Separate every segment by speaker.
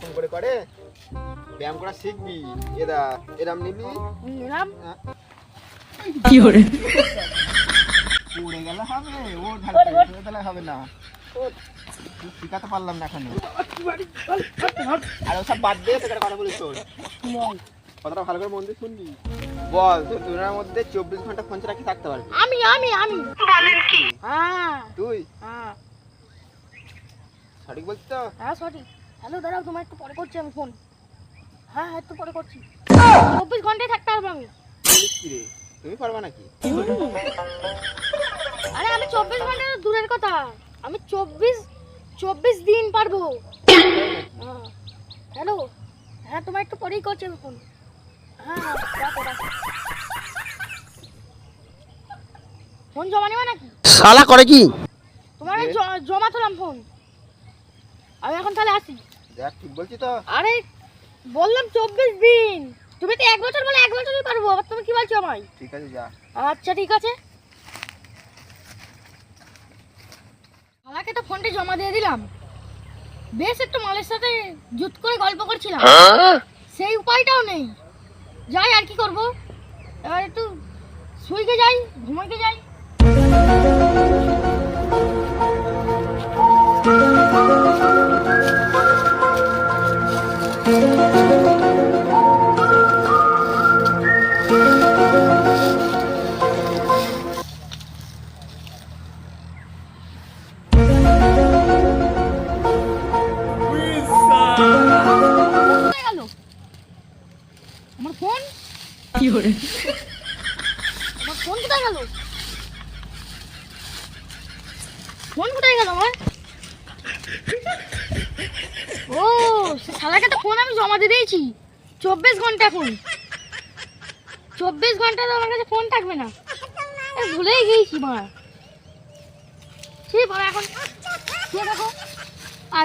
Speaker 1: এরকম করে করে। ব্যায়াম করা শিখবি। এরা এরম নিবি।
Speaker 2: নিলাম
Speaker 3: Fiore,
Speaker 1: উড়ে গেলে হবে ও ঢালতে গেলে হবে না। শিখাতে পারলাম না এখনও। আর ওসব বাদ দিয়ে তোকে কথা বলিস তোর কথাটা ভালো করে মন দিয়ে শুনবি। বল তুই দুনিয়ার মধ্যে চব্বিশ ঘণ্টা ফোন ছাড়া কি থাকতে পারবি
Speaker 2: আমি আমি আমি। বলেন কি? হ্যাঁ।
Speaker 1: তুই?
Speaker 2: হ্যাঁ।
Speaker 1: সঠিক বলছিস তো?
Speaker 2: হ্যাঁ সঠিক। হ্যালো দাঁড়াও তোমার একটু পরে করছি আমি ফোন হ্যাঁ হ্যাঁ একটু পরে করছি। চব্বিশ ঘন্টায় থাকতে পারব আমি।
Speaker 1: তুমি পারবা নাকি?
Speaker 2: আরে আমি চব্বিশ ঘণ্টা তো দূরের কথা। আমি চব্বিশ চব্বিশ দিন পারব। হ্যাঁ। হ্যালো? হ্যাঁ তোমার একটু পরেই করছি আমি ফোন হ্যাঁ হ্যাঁ ফোন জমা নেবে নাকি
Speaker 1: শালা করে কি?
Speaker 2: তোমার জমা তোলাম ফোন আমি এখন তাহলে আসি।
Speaker 1: দেখ ঠিক বলছি তো।
Speaker 2: আরে বললাম চব্বিশ দিন। তুমি তো এক বছর বলে এক বছরই পারব আবার তুমি কি বলছো আমায়?
Speaker 1: ঠিক আছে যা।
Speaker 2: আচ্ছা ঠিক আছে। আমাকে তো ফোনটা জমা দিয়ে দিলাম। বেশ একটু মালের সাথে জুত করে গল্প করছিলাম। সেই উপায়টাও নেই। যাই আর কি করব? এবার একটু শুইকে যাই ঘুমাইতে যাই। আমার ফোন কোথায় আমার? ও তো ফোন আমি জমা দিয়ে দিয়েছি। চব্বিশ ঘণ্টা ফোন। চব্বিশ ঘণ্টা তো আমার কাছে ফোন থাকবে না। ভুলেই গিয়েছি এখন দেখো। আর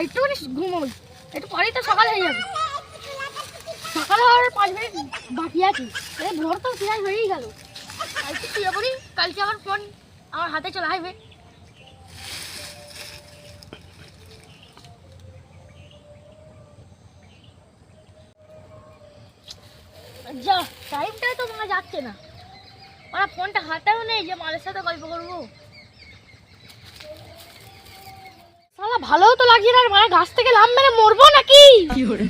Speaker 2: ঘুমোই। একটু পরেই তো সকাল হয়ে যাবে। সকাল হওয়ার পাঁচ মিনিট বাকি আছে। এই ভোর তো সিরাজ হয়েই গেল। কালকে শুয়ে পড়ি কালকে আমার ফোন আমার হাতে চলে আসবে যা টাইমটাই তো মনে যাচ্ছে না। আমার ফোনটা হাতেও নেই যে মালের সাথে গল্প করব। সালা ভালোও তো লাগছে না মানে গাছ থেকে লাভ মেরে মরবো নাকি?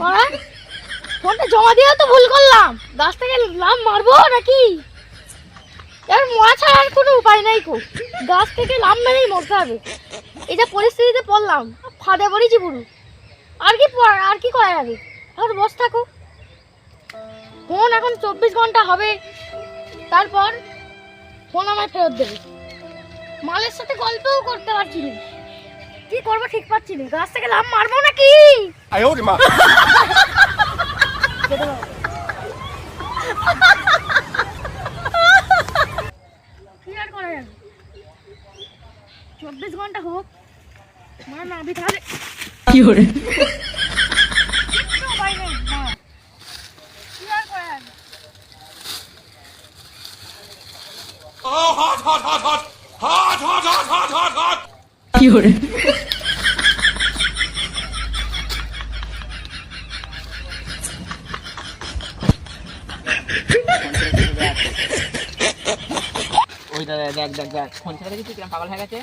Speaker 2: বাড়া, ফোনটা জমা দিয়ে তো ভুল করলাম। গাছ থেকে লাভ মারবো নাকি? কোনো উপায় নাই গাছ থেকে লাভ মরতে হবে। এই যে পরিস্থিতিতে পড়লাম, ফাঁদে পড়েছি আর কি আর বস ফোন এখন চব্বিশ ঘণ্টা হবে। তারপর ফোন আমায় ফেরত দেবে। মালের সাথে গল্পও করতে পারছি না। কি করব ঠিক পাচ্ছি না। গাছ থেকে লাভ মারবো নাকি? কি আর করা যাবে চব্বিশ ঘণ্টা হোক মানে নাভি তাহলে কি করে হ্যাঁ কি করা
Speaker 3: Fiore,
Speaker 1: দেখ দেখ দেখ ফোন ছেড়ে দেখেছি কিরম পাগল হয়ে গেছে।